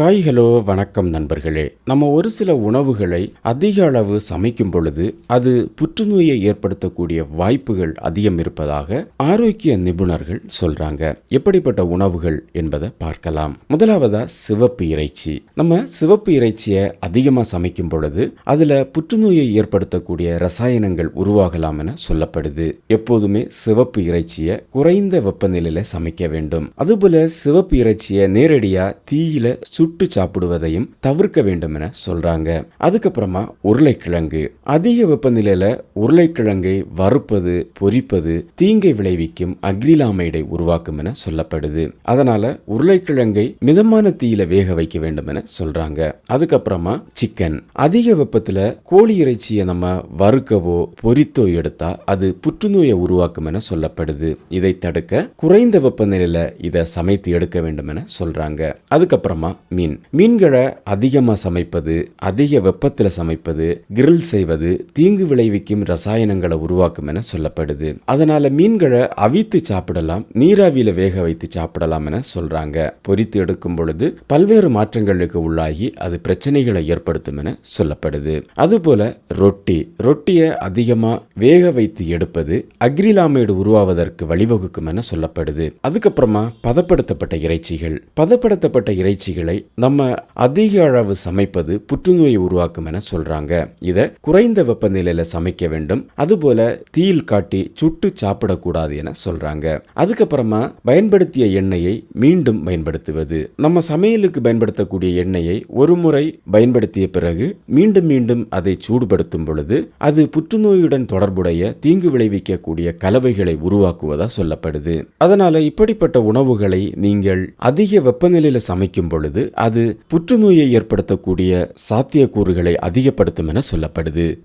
Hi hello வணக்கம் நண்பர்களே. நம்ம ஒரு சில உணவுகளை அதிக அளவு சமைக்கும் பொழுது அது புற்றுநோயை ஏற்படுத்தக்கூடிய வாய்ப்புகள் அதிகம் இருப்பதாக ஆரோக்கிய நிபுணர்கள் சொல்றாங்க. எப்படிப்பட்ட உணவுகள் என்பதை பார்க்கலாம். முதலாவதா சிவப்பு இறைச்சி. நம்ம சிவப்பு இறைச்சியை அதிகமாக சமைக்கும் பொழுது அதுல புற்றுநோயை ஏற்படுத்தக்கூடிய ரசாயனங்கள் உருவாகலாம் என சொல்லப்படுது. எப்போதுமே சிவப்பு இறைச்சியை குறைந்த வெப்பநிலையில சமைக்க வேண்டும். அதுபோல சிவப்பு இறைச்சியை நேரடியாக தீயில சுட்டு சாப்பிடுவதையும் தவிர்க்க வேண்டும் என சொல்றாங்க. அதுக்கப்புறமா உருளைக்கிழங்கு. அதிக வெப்பநிலையில உருளைக்கிழங்கை வறுப்பது பொரிப்பது தீங்கை விளைவிக்கும் அக்ரிலாமைடை உருவாக்கும் என சொல்லப்படுது. அதனால உருளைக்கிழங்கை மிதமான தீயில வேக வைக்க வேண்டும் என சொல்றாங்க. அதுக்கப்புறமா சிக்கன் அதிக வெப்பத்துல கோழி இறைச்சியை நம்ம வறுக்கவோ பொரித்தோ எடுத்தா அது புற்றுநோயை உருவாக்கும் என சொல்லப்படுது. இதை தடுக்க குறைந்த வெப்பநிலையில இதை சமைத்து எடுக்க வேண்டும் என சொல்றாங்க. அதுக்கப்புறமா மீன். மீன்களை அதிகமாக சமைப்பது அதிக வெப்பத்தில் சமைப்பது கிரில் செய்வது தீங்கு விளைவிக்கும் ரசாயனங்களை உருவாக்கும் என சொல்லப்படுது. அதனால மீன்களை அவித்து சாப்பிடலாம் நீராவியில வேக வைத்து சாப்பிடலாம் என சொல்றாங்க. பொரித்து எடுக்கும் பொழுது பல்வேறு மாற்றங்களுக்கு உள்ளாகி அது பிரச்சனைகளை ஏற்படுத்தும் என சொல்லப்படுது. அதுபோல ரொட்டி. ரொட்டியை அதிகமாக வேக வைத்து எடுப்பது அக்ரிலாமைடு உருவாவதற்கு வழிவகுக்கும் என சொல்லப்படுது. அதுக்கப்புறமா பதப்படுத்தப்பட்ட இறைச்சிகள். பதப்படுத்தப்பட்ட இறைச்சிகளை நம்ம அதிக அளவு சமைப்பது புற்றுநோயை உருவாக்கும் என சொல்றாங்க. இதை குறைந்த வெப்பநிலையில சமைக்க வேண்டும். அதுபோல தீயில் காட்டி சுட்டு சாப்பிடக்கூடாது என சொல்றாங்க. அதுக்கப்புறமா பயன்படுத்திய எண்ணெயை மீண்டும் பயன்படுத்துவது. நம்ம சமையலுக்கு பயன்படுத்தக்கூடிய எண்ணெயை ஒரு முறை பயன்படுத்திய பிறகு மீண்டும் மீண்டும் அதை சூடுபடுத்தும் பொழுது அது புற்றுநோயுடன் தொடர்புடைய தீங்கு விளைவிக்கக்கூடிய கலவைகளை உருவாக்குவதா சொல்லப்படுது. அதனால இப்படிப்பட்ட உணவுகளை நீங்கள் அதிக வெப்பநிலையில சமைக்கும் பொழுது அது புற்றுநோயை ஏற்படுத்தக்கூடிய சாத்தியக்கூறுகளை அதிகப்படுத்தும் என சொல்லப்படுது.